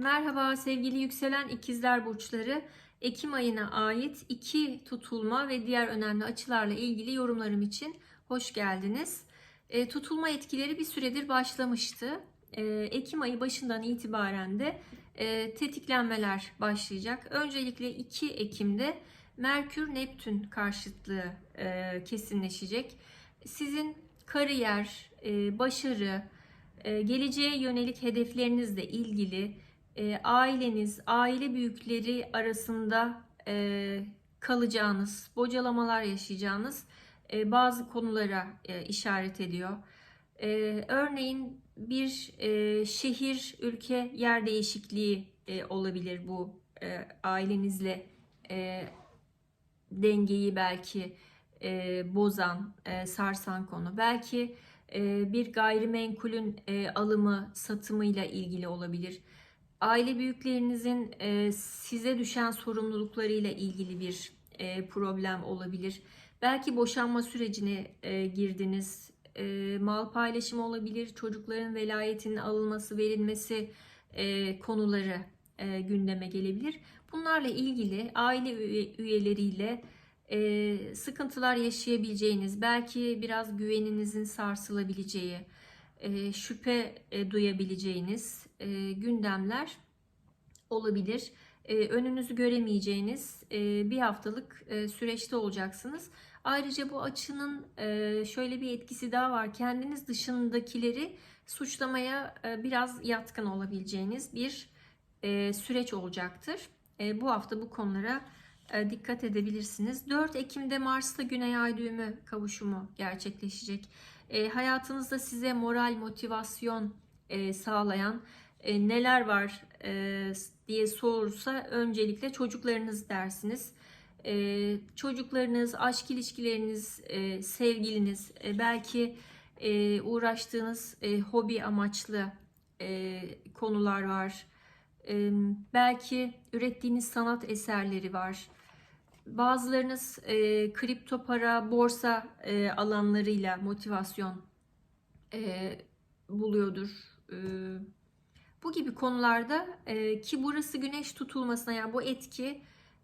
Merhaba sevgili yükselen ikizler burçları. Ekim ayına ait iki tutulma ve diğer önemli açılarla ilgili yorumlarım için hoş geldiniz. E, tutulma etkileri bir süredir başlamıştı. E, Ekim ayı başından itibaren de e, tetiklenmeler başlayacak. Öncelikle 2 Ekim'de Merkür-Neptün karşıtlığı e, kesinleşecek. Sizin kariyer, e, başarı, e, geleceğe yönelik hedeflerinizle ilgili e, aileniz, aile büyükleri arasında e, kalacağınız, bocalamalar yaşayacağınız e, bazı konulara e, işaret ediyor. E, örneğin bir e, şehir, ülke, yer değişikliği e, olabilir bu e, ailenizle e, dengeyi belki e, bozan, e, sarsan konu. Belki e, bir gayrimenkulün e, alımı, satımıyla ilgili olabilir aile büyüklerinizin e, size düşen sorumluluklarıyla ilgili bir e, problem olabilir. Belki boşanma sürecine e, girdiniz. E, mal paylaşımı olabilir. Çocukların velayetinin alınması, verilmesi e, konuları e, gündeme gelebilir. Bunlarla ilgili aile üye, üyeleriyle e, sıkıntılar yaşayabileceğiniz, belki biraz güveninizin sarsılabileceği, e, şüphe e, duyabileceğiniz e, gündemler olabilir. önünüzü göremeyeceğiniz bir haftalık süreçte olacaksınız. Ayrıca bu açının şöyle bir etkisi daha var. Kendiniz dışındakileri suçlamaya biraz yatkın olabileceğiniz bir süreç olacaktır. bu hafta bu konulara dikkat edebilirsiniz. 4 Ekim'de Mars'ta Güney Ay düğümü kavuşumu gerçekleşecek. Hayatınızda size moral, motivasyon sağlayan neler var diye sorursa öncelikle çocuklarınız dersiniz. Ee, çocuklarınız, aşk ilişkileriniz, e, sevgiliniz, e, belki e, uğraştığınız e, hobi amaçlı e, konular var. E, belki ürettiğiniz sanat eserleri var. Bazılarınız e, kripto para, borsa e, alanlarıyla motivasyon e, buluyordur. E, bu gibi konularda e, ki burası güneş tutulmasına yani bu etki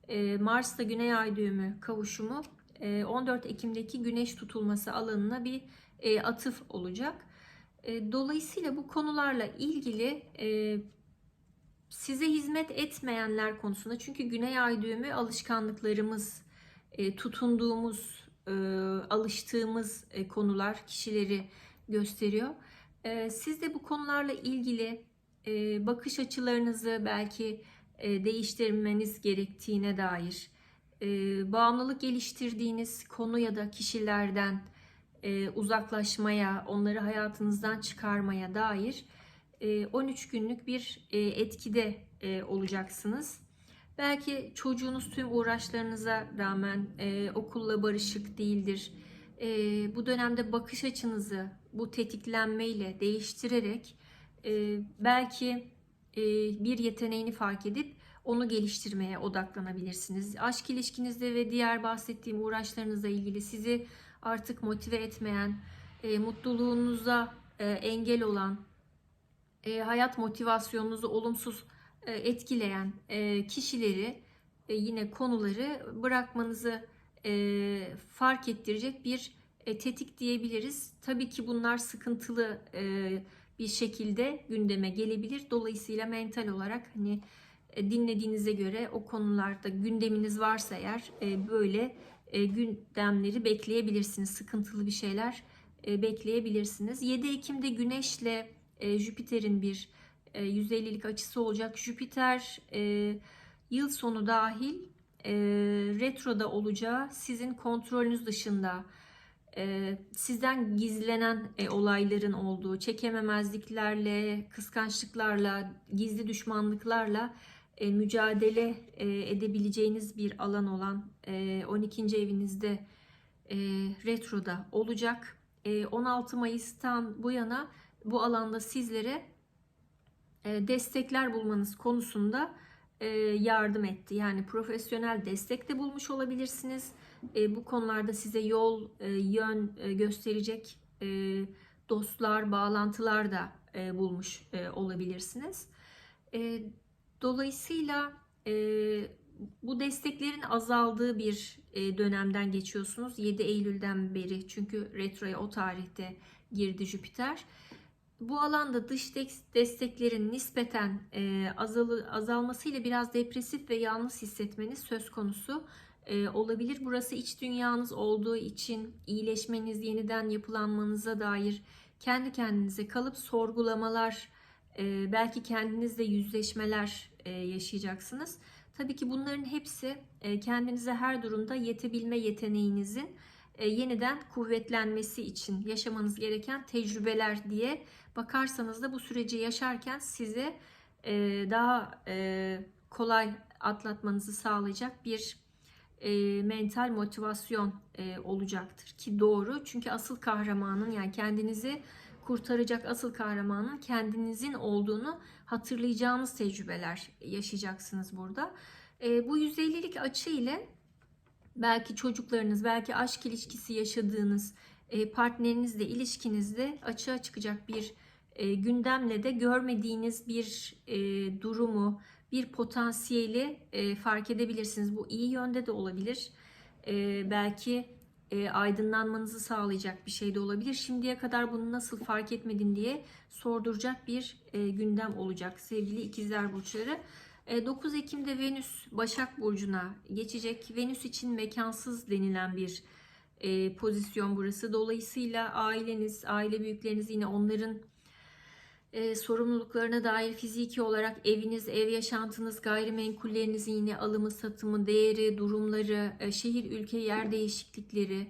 e, Mars'ta Güney Ay düğümü kavuşumu e, 14 Ekim'deki güneş tutulması alanına bir e, atıf olacak. E, dolayısıyla bu konularla ilgili e, size hizmet etmeyenler konusunda çünkü Güney Ay düğümü alışkanlıklarımız, e, tutunduğumuz, e, alıştığımız e, konular, kişileri gösteriyor. Siz de bu konularla ilgili bakış açılarınızı belki değiştirmeniz gerektiğine dair, bağımlılık geliştirdiğiniz konu ya da kişilerden uzaklaşmaya, onları hayatınızdan çıkarmaya dair 13 günlük bir etkide olacaksınız. Belki çocuğunuz tüm uğraşlarınıza rağmen okulla barışık değildir. Bu dönemde bakış açınızı bu tetiklenmeyle değiştirerek e, belki e, bir yeteneğini fark edip onu geliştirmeye odaklanabilirsiniz. Aşk ilişkinizde ve diğer bahsettiğim uğraşlarınızla ilgili sizi artık motive etmeyen, e, mutluluğunuza e, engel olan, e, hayat motivasyonunuzu olumsuz e, etkileyen e, kişileri, e, yine konuları bırakmanızı e, fark ettirecek bir e, tetik diyebiliriz. Tabii ki bunlar sıkıntılı e, bir şekilde gündeme gelebilir. Dolayısıyla mental olarak hani e, dinlediğinize göre o konularda gündeminiz varsa eğer e, böyle e, gündemleri bekleyebilirsiniz. Sıkıntılı bir şeyler bekleyebilirsiniz. 7 Ekim'de Güneş'le Jüpiter'in bir 150'lik açısı olacak. Jüpiter yıl sonu dahil retroda olacağı sizin kontrolünüz dışında e, sizden gizlenen e, olayların olduğu, çekememezliklerle, kıskançlıklarla, gizli düşmanlıklarla e, mücadele edebileceğiniz bir alan olan 12. evinizde retroda olacak. 16 Mayıs'tan bu yana bu alanda sizlere destekler bulmanız konusunda yardım etti. Yani profesyonel destek de bulmuş olabilirsiniz e, bu konularda size yol, e, yön e, gösterecek e, dostlar, bağlantılar da e, bulmuş e, olabilirsiniz. E, Dolayısıyla e, bu desteklerin azaldığı bir e, dönemden geçiyorsunuz. 7 Eylül'den beri çünkü retroya o tarihte girdi Jüpiter. Bu alanda dış des- desteklerin nispeten e, azalı, azalmasıyla biraz depresif ve yalnız hissetmeniz söz konusu e, olabilir. Burası iç dünyanız olduğu için iyileşmeniz, yeniden yapılanmanıza dair kendi kendinize kalıp sorgulamalar, e, belki kendinizle yüzleşmeler e, yaşayacaksınız. Tabii ki bunların hepsi e, kendinize her durumda yetebilme yeteneğinizin yeniden kuvvetlenmesi için yaşamanız gereken tecrübeler diye bakarsanız da bu süreci yaşarken size e, daha e, kolay atlatmanızı sağlayacak bir e, mental motivasyon e, olacaktır ki doğru çünkü asıl kahramanın yani kendinizi kurtaracak asıl kahramanın kendinizin olduğunu hatırlayacağınız tecrübeler yaşayacaksınız burada. E, bu 150'lik açı ile belki çocuklarınız, belki aşk ilişkisi yaşadığınız e, partnerinizle ilişkinizde açığa çıkacak bir e, gündemle de görmediğiniz bir e, durumu, bir potansiyeli fark edebilirsiniz. Bu iyi yönde de olabilir. Belki aydınlanmanızı sağlayacak bir şey de olabilir. Şimdiye kadar bunu nasıl fark etmedin diye sorduracak bir gündem olacak sevgili ikizler burçları. E, 9 Ekim'de Venüs Başak Burcu'na geçecek. Venüs için mekansız denilen bir e, pozisyon burası. Dolayısıyla aileniz, aile büyükleriniz yine onların e, sorumluluklarına dair fiziki olarak eviniz, ev yaşantınız, gayrimenkullerinizin yine alımı, satımı, değeri, durumları, e, şehir, ülke, yer değişiklikleri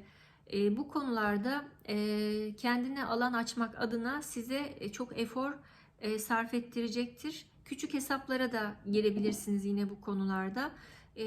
e, bu konularda e, kendine alan açmak adına size e, çok efor e, sarf ettirecektir. Küçük hesaplara da girebilirsiniz yine bu konularda. E,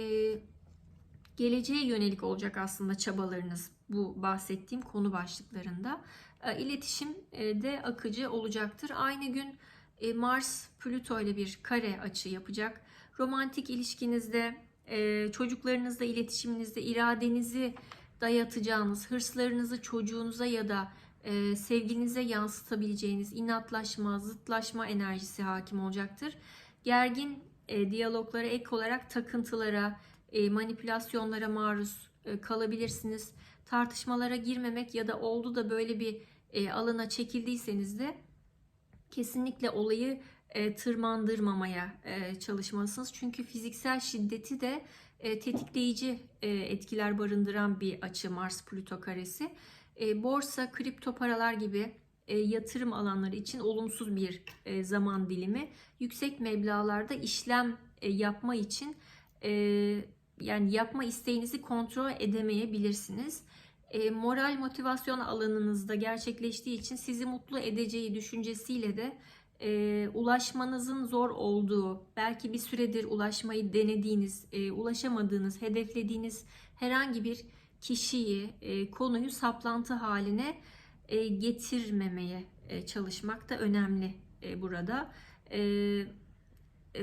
geleceğe yönelik olacak aslında çabalarınız bu bahsettiğim konu başlıklarında. E, İletişim de akıcı olacaktır. Aynı gün e, Mars Plüto ile bir kare açı yapacak. Romantik ilişkinizde, e, çocuklarınızla iletişiminizde iradenizi dayatacağınız, hırslarınızı çocuğunuza ya da e, sevgilinize yansıtabileceğiniz inatlaşma, zıtlaşma enerjisi hakim olacaktır. Gergin e, diyaloglara ek olarak takıntılara, e, manipülasyonlara maruz e, kalabilirsiniz. Tartışmalara girmemek ya da oldu da böyle bir e, alana çekildiyseniz de kesinlikle olayı e, tırmandırmamaya e, çalışmalısınız. Çünkü fiziksel şiddeti de e, tetikleyici e, etkiler barındıran bir açı Mars Plüto karesi. E, borsa, kripto paralar gibi e, yatırım alanları için olumsuz bir e, zaman dilimi. Yüksek meblağlarda işlem yapma için yani yapma isteğinizi kontrol edemeyebilirsiniz. Moral motivasyon alanınızda gerçekleştiği için sizi mutlu edeceği düşüncesiyle de e, ulaşmanızın zor olduğu, belki bir süredir ulaşmayı denediğiniz, e, ulaşamadığınız, hedeflediğiniz herhangi bir kişiyi, e, konuyu saplantı haline e, getirmemeye e, çalışmak da önemli burada.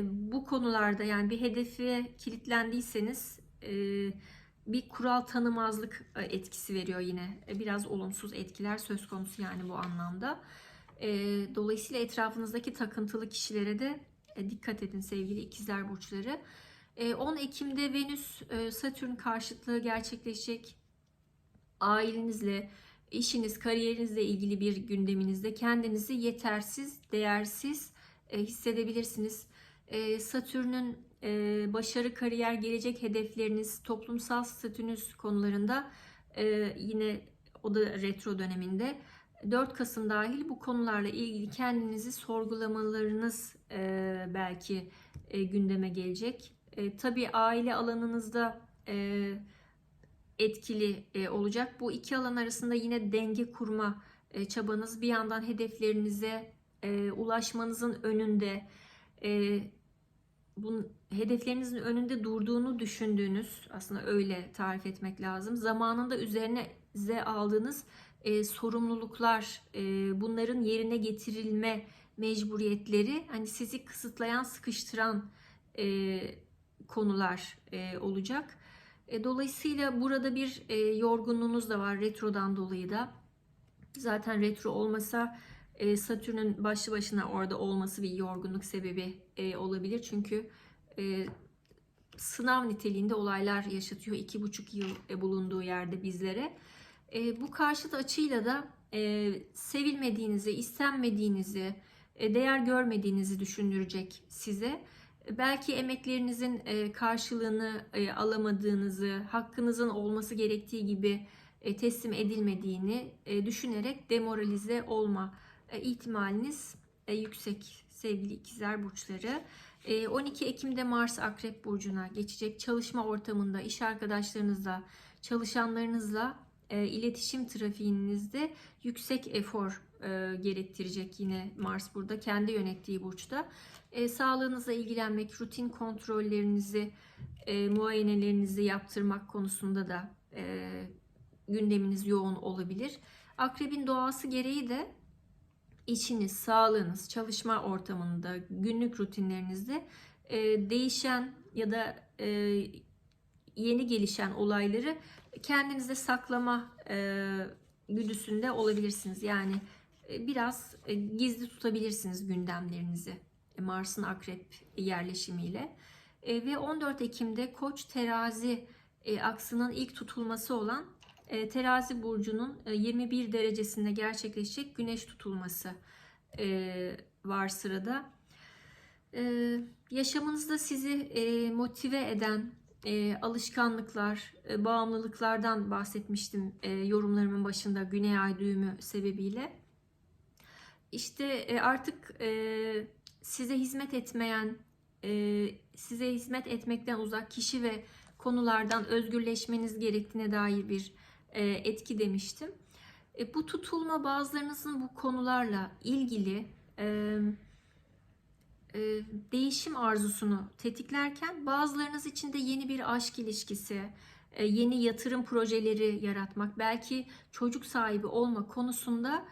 Bu konularda yani bir hedefe kilitlendiyseniz bir kural tanımazlık etkisi veriyor yine. Biraz olumsuz etkiler söz konusu yani bu anlamda. Dolayısıyla etrafınızdaki takıntılı kişilere de dikkat edin sevgili ikizler burçları. E, 10 Ekim'de Venüs e, Satürn karşıtlığı gerçekleşecek. Ailenizle, işiniz, kariyerinizle ilgili bir gündeminizde kendinizi yetersiz, değersiz e, hissedebilirsiniz. E, Satürn'ün başarı, kariyer, gelecek hedefleriniz, toplumsal statünüz konularında yine o da retro döneminde 4 Kasım dahil bu konularla ilgili kendinizi sorgulamalarınız belki gündeme gelecek. E, tabii aile alanınızda e, etkili e, olacak. Bu iki alan arasında yine denge kurma e, çabanız bir yandan hedeflerinize e, ulaşmanızın önünde e, bunun hedeflerinizin önünde durduğunu düşündüğünüz aslında öyle tarif etmek lazım. Zamanında üzerinize aldığınız e, sorumluluklar, e, bunların yerine getirilme mecburiyetleri hani sizi kısıtlayan, sıkıştıran e, konular e, olacak. E, dolayısıyla burada bir e, yorgunluğunuz da var retrodan dolayı da. Zaten retro olmasa E, Satürn'ün başlı başına orada olması bir yorgunluk sebebi e, olabilir. Çünkü e, sınav niteliğinde olaylar yaşatıyor iki buçuk yıl e, bulunduğu yerde bizlere. E, bu karşıt açıyla da e, sevilmediğinizi, istenmediğinizi, e, değer görmediğinizi düşündürecek size. Belki emeklerinizin e, karşılığını e, alamadığınızı, hakkınızın olması gerektiği gibi e, teslim edilmediğini düşünerek demoralize olma ihtimaliniz yüksek sevgili ikizler burçları. E, 12 Ekim'de Mars Akrep Burcu'na geçecek. Çalışma ortamında, iş arkadaşlarınızla, çalışanlarınızla iletişim trafiğinizde yüksek efor e, gerektirecek yine Mars burada kendi yönettiği burçta. E, sağlığınızla ilgilenmek, rutin kontrollerinizi, e, muayenelerinizi yaptırmak konusunda da e, gündeminiz yoğun olabilir. Akrebin doğası gereği de işiniz, sağlığınız, çalışma ortamında, günlük rutinlerinizde e, değişen ya da e, yeni gelişen olayları kendinizde saklama e, güdüsünde olabilirsiniz. Yani biraz e, gizli tutabilirsiniz gündemlerinizi e, Mars'ın akrep yerleşimiyle. E, ve 14 Ekim'de Koç terazi e, aksının ilk tutulması olan e, terazi burcunun e, 21 derecesinde gerçekleşecek güneş tutulması e, var sırada. E, yaşamınızda sizi e, motive eden e, alışkanlıklar, e, bağımlılıklardan bahsetmiştim e, yorumlarımın başında Güney Ay düğümü sebebiyle. İşte e, artık e, size hizmet etmeyen, e, size hizmet etmekten uzak kişi ve konulardan özgürleşmeniz gerektiğine dair bir etki demiştim. Bu tutulma bazılarınızın bu konularla ilgili değişim arzusunu tetiklerken bazılarınız için de yeni bir aşk ilişkisi, yeni yatırım projeleri yaratmak, belki çocuk sahibi olma konusunda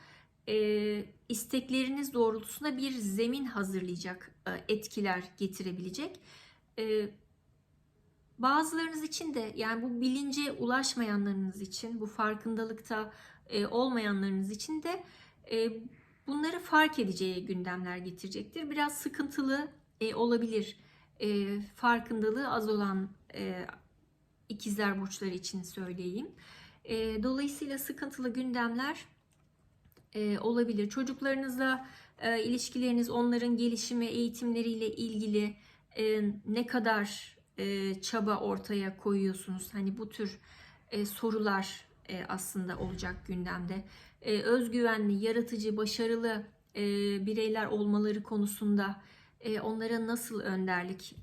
e, istekleriniz doğrultusunda bir zemin hazırlayacak e, etkiler getirebilecek. E, bazılarınız için de yani bu bilince ulaşmayanlarınız için, bu farkındalıkta e, olmayanlarınız için de e, bunları fark edeceği gündemler getirecektir. Biraz sıkıntılı e, olabilir e, farkındalığı az olan e, ikizler burçları için söyleyeyim. E, dolayısıyla sıkıntılı gündemler e, olabilir. Çocuklarınızla e, ilişkileriniz, onların gelişimi, eğitimleriyle ilgili e, ne kadar çaba ortaya koyuyorsunuz? Hani bu tür sorular aslında olacak gündemde. Özgüvenli, yaratıcı, başarılı bireyler olmaları konusunda onlara nasıl önderlik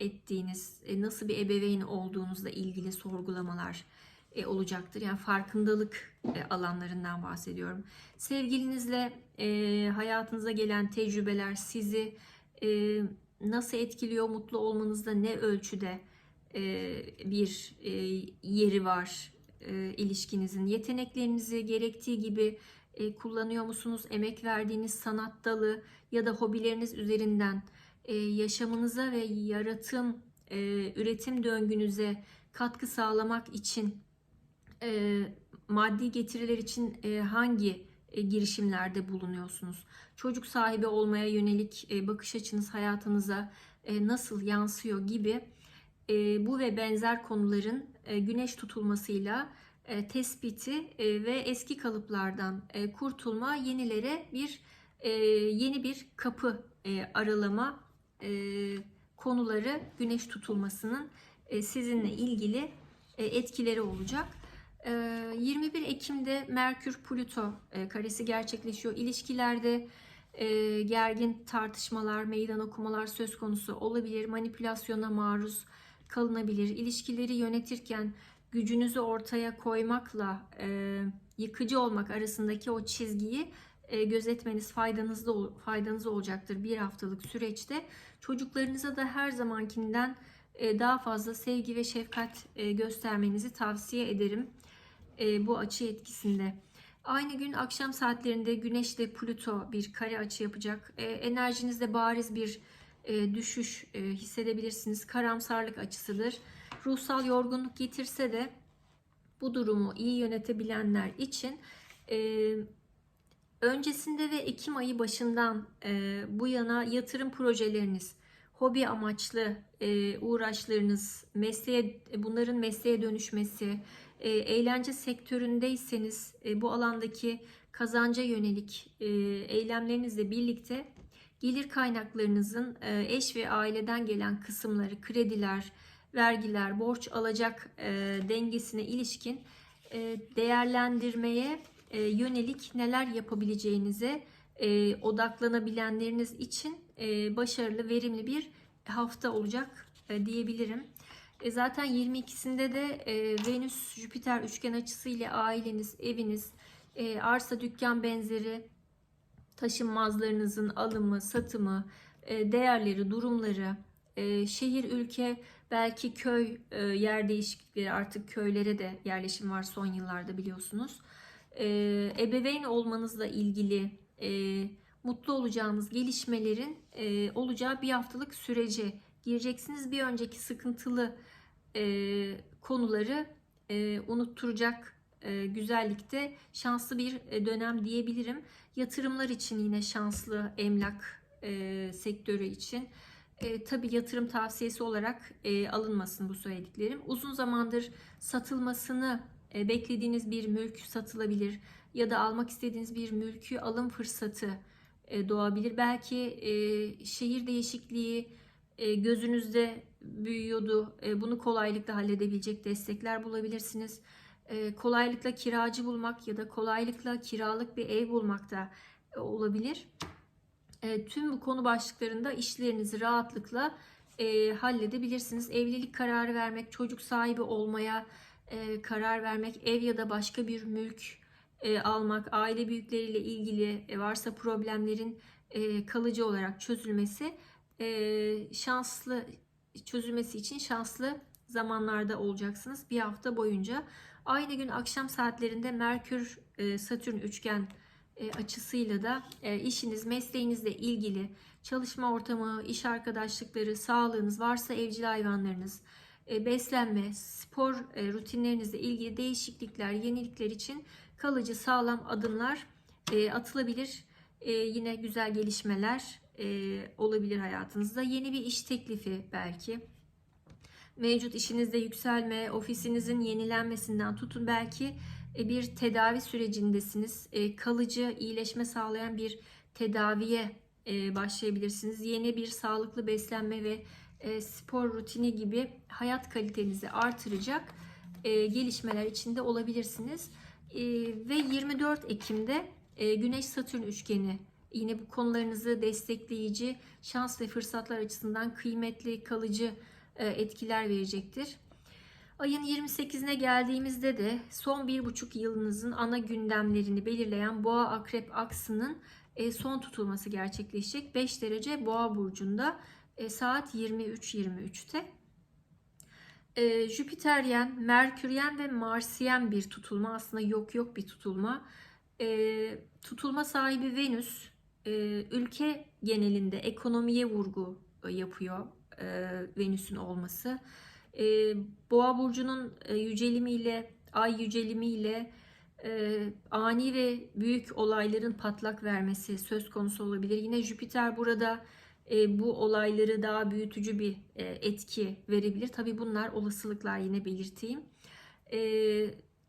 ettiğiniz, nasıl bir ebeveyn olduğunuzla ilgili sorgulamalar e, olacaktır. Yani farkındalık e, alanlarından bahsediyorum. Sevgilinizle e, hayatınıza gelen tecrübeler sizi e, nasıl etkiliyor, mutlu olmanızda ne ölçüde bir yeri var ilişkinizin? Yeteneklerinizi gerektiği gibi kullanıyor musunuz? Emek verdiğiniz sanat dalı ya da hobileriniz üzerinden yaşamınıza ve yaratım, üretim döngünüze katkı sağlamak için e, maddi getiriler için e, hangi e, girişimlerde bulunuyorsunuz? Çocuk sahibi olmaya yönelik e, bakış açınız hayatınıza e, nasıl yansıyor gibi e, bu ve benzer konuların e, güneş tutulmasıyla e, tespiti e, ve eski kalıplardan e, kurtulma, yenilere bir e, yeni bir kapı e, aralama e, konuları güneş tutulmasının e, sizinle ilgili e, etkileri olacak. 21 Ekim'de Merkür Plüto karesi gerçekleşiyor. İlişkilerde gergin tartışmalar, meydan okumalar söz konusu olabilir. Manipülasyona maruz kalınabilir. İlişkileri yönetirken gücünüzü ortaya koymakla yıkıcı olmak arasındaki o çizgiyi gözetmeniz faydanızda faydanız olacaktır bir haftalık süreçte. Çocuklarınıza da her zamankinden daha fazla sevgi ve şefkat göstermenizi tavsiye ederim bu açı etkisinde. Aynı gün akşam saatlerinde Güneş ile Plüto bir kare açı yapacak. Enerjinizde bariz bir düşüş hissedebilirsiniz. Karamsarlık açısıdır. Ruhsal yorgunluk getirse de bu durumu iyi yönetebilenler için öncesinde ve Ekim ayı başından e, bu yana yatırım projeleriniz, hobi amaçlı e, uğraşlarınız, mesleğe bunların mesleğe dönüşmesi, e, eğlence sektöründeyseniz e, bu alandaki kazanca yönelik e, eylemlerinizle birlikte gelir kaynaklarınızın e, eş ve aileden gelen kısımları, krediler, vergiler, borç alacak e, dengesine ilişkin e, değerlendirmeye e, yönelik neler yapabileceğinize e, odaklanabilenleriniz için e, başarılı, verimli bir hafta olacak e, diyebilirim. E, zaten 22'sinde de e, Venüs-Jüpiter üçgen açısı ile aileniz, eviniz, e, arsa, dükkan benzeri taşınmazlarınızın alımı, satımı, e, değerleri, durumları, e, şehir, ülke, belki köy e, yer değişiklikleri artık köylere de yerleşim var son yıllarda biliyorsunuz. E, ebeveyn olmanızla ilgili e, mutlu olacağınız gelişmelerin e, olacağı bir haftalık sürece gireceksiniz. Bir önceki sıkıntılı e, konuları e, unutturacak e, güzellikte şanslı bir e, dönem diyebilirim. Yatırımlar için yine şanslı emlak e, sektörü için. E, tabii yatırım tavsiyesi olarak e, alınmasın bu söylediklerim. Uzun zamandır satılmasını e, beklediğiniz bir mülk satılabilir ya da almak istediğiniz bir mülkü alım fırsatı doğabilir. Belki e, şehir değişikliği e, gözünüzde büyüyordu. E, bunu kolaylıkla halledebilecek destekler bulabilirsiniz. E, kolaylıkla kiracı bulmak ya da kolaylıkla kiralık bir ev bulmak da e, olabilir. E, tüm bu konu başlıklarında işlerinizi rahatlıkla e, halledebilirsiniz. Evlilik kararı vermek, çocuk sahibi olmaya e, karar vermek, ev ya da başka bir mülk e, almak, aile büyükleriyle ilgili e, varsa problemlerin e, kalıcı olarak çözülmesi e, şanslı çözülmesi için şanslı zamanlarda olacaksınız bir hafta boyunca. Aynı gün akşam saatlerinde Merkür e, Satürn üçgen e, açısıyla da e, işiniz, mesleğinizle ilgili çalışma ortamı, iş arkadaşlıkları, sağlığınız, varsa evcil hayvanlarınız, e, beslenme, spor e, rutinlerinizle ilgili değişiklikler, yenilikler için kalıcı sağlam adımlar e, atılabilir. E, yine güzel gelişmeler e, olabilir hayatınızda. Yeni bir iş teklifi belki. Mevcut işinizde yükselme, ofisinizin yenilenmesinden tutun belki e, bir tedavi sürecindesiniz. E, kalıcı iyileşme sağlayan bir tedaviye e, başlayabilirsiniz. Yeni bir sağlıklı beslenme ve e, spor rutini gibi hayat kalitenizi artıracak e, gelişmeler içinde olabilirsiniz. E, ve 24 Ekim'de e, Güneş Satürn üçgeni yine bu konularınızı destekleyici, şans ve fırsatlar açısından kıymetli, kalıcı e, etkiler verecektir. Ayın 28'ine geldiğimizde de son bir buçuk yılınızın ana gündemlerini belirleyen Boğa Akrep aksının e, son tutulması gerçekleşecek. 5 derece Boğa burcunda saat 23.23'te. E, Jüpiteryen, Merküryen ve Marsiyen bir tutulma. Aslında yok yok bir tutulma. E, tutulma sahibi Venüs e, ülke genelinde ekonomiye vurgu e, yapıyor e, Venüs'ün olması. E, Boğa burcunun e, yücelimiyle, ay yücelimiyle e, ani ve büyük olayların patlak vermesi söz konusu olabilir. Yine Jüpiter burada e, bu olayları daha büyütücü bir e, etki verebilir. Tabii bunlar olasılıklar yine belirteyim. E,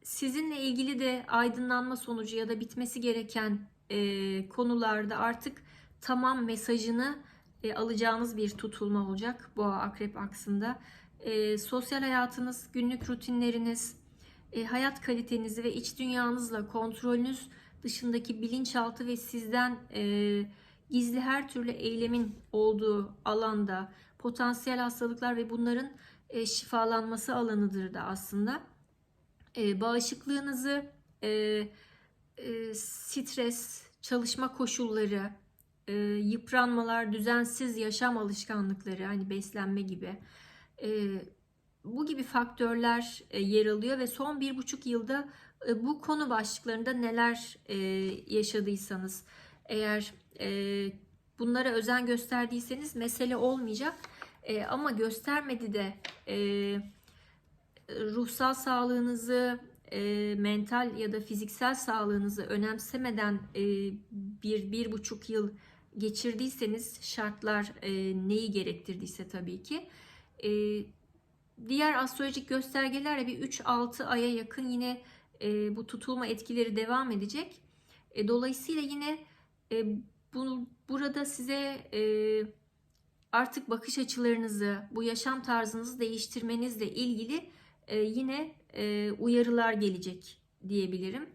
sizinle ilgili de aydınlanma sonucu ya da bitmesi gereken konularda artık tamam mesajını alacağınız bir tutulma olacak boğa akrep aksında. Sosyal hayatınız, günlük rutinleriniz, hayat kalitenizi ve iç dünyanızla kontrolünüz dışındaki bilinçaltı ve sizden e, gizli her türlü eylemin olduğu alanda potansiyel hastalıklar ve bunların e, şifalanması alanıdır da aslında. E, bağışıklığınızı e, stres, çalışma koşulları, yıpranmalar, düzensiz yaşam alışkanlıkları, hani beslenme gibi bu gibi faktörler yer alıyor ve son bir buçuk yılda bu konu başlıklarında neler yaşadıysanız, eğer bunlara özen gösterdiyseniz mesele olmayacak. E, ama göstermedi de e, ruhsal sağlığınızı, e, mental ya da fiziksel sağlığınızı önemsemeden e, bir, bir buçuk yıl geçirdiyseniz şartlar neyi gerektirdiyse tabii ki diğer astrolojik göstergelerle bir 3-6 aya yakın yine bu tutulma etkileri devam edecek. Dolayısıyla yine bunu burada size e, artık bakış açılarınızı, bu yaşam tarzınızı değiştirmenizle ilgili e, yine e, uyarılar gelecek diyebilirim.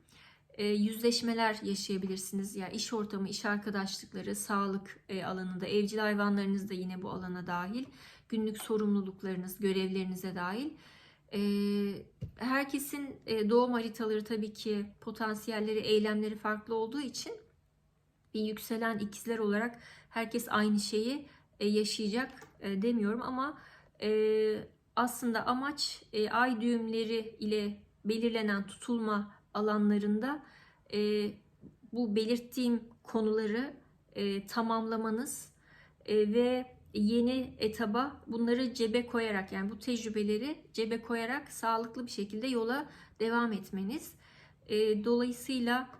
E, yüzleşmeler yaşayabilirsiniz. Ya yani iş ortamı, iş arkadaşlıkları, sağlık e, alanında, evcil hayvanlarınız da yine bu alana dahil. Günlük sorumluluklarınız, görevlerinize dahil. E, herkesin e, doğum haritaları tabii ki potansiyelleri, eylemleri farklı olduğu için bir yükselen ikizler olarak herkes aynı şeyi e, yaşayacak e, demiyorum ama e, aslında amaç ay düğümleri ile belirlenen tutulma alanlarında bu belirttiğim konuları tamamlamanız ve yeni etaba bunları cebe koyarak yani bu tecrübeleri cebe koyarak sağlıklı bir şekilde yola devam etmeniz. Dolayısıyla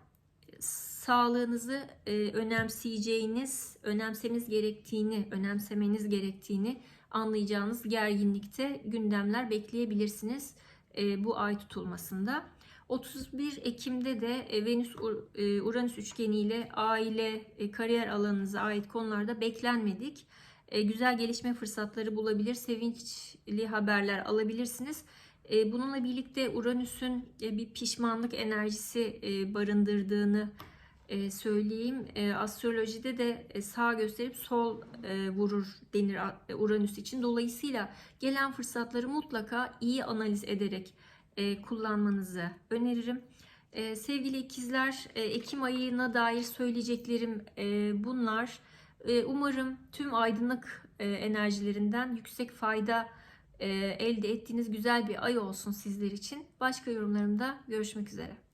sağlığınızı e, önemseyeceğiniz, önemseniz gerektiğini, önemsemeniz gerektiğini anlayacağınız gerginlikte gündemler bekleyebilirsiniz e, bu ay tutulmasında. 31 Ekim'de de e, Venüs e, Uranüs üçgeni ile aile, e, kariyer alanınıza ait konularda beklenmedik. Güzel gelişme fırsatları bulabilir, sevinçli haberler alabilirsiniz. Bununla birlikte Uranüs'ün bir pişmanlık enerjisi barındırdığını e, söyleyeyim. E, astrolojide de e, sağ gösterip sol vurur denir Uranüs için. Dolayısıyla gelen fırsatları mutlaka iyi analiz ederek e, kullanmanızı öneririm. Sevgili ikizler, Ekim ayına dair söyleyeceklerim bunlar. Umarım tüm aydınlık enerjilerinden yüksek fayda elde ettiğiniz güzel bir ay olsun sizler için. Başka yorumlarımda görüşmek üzere.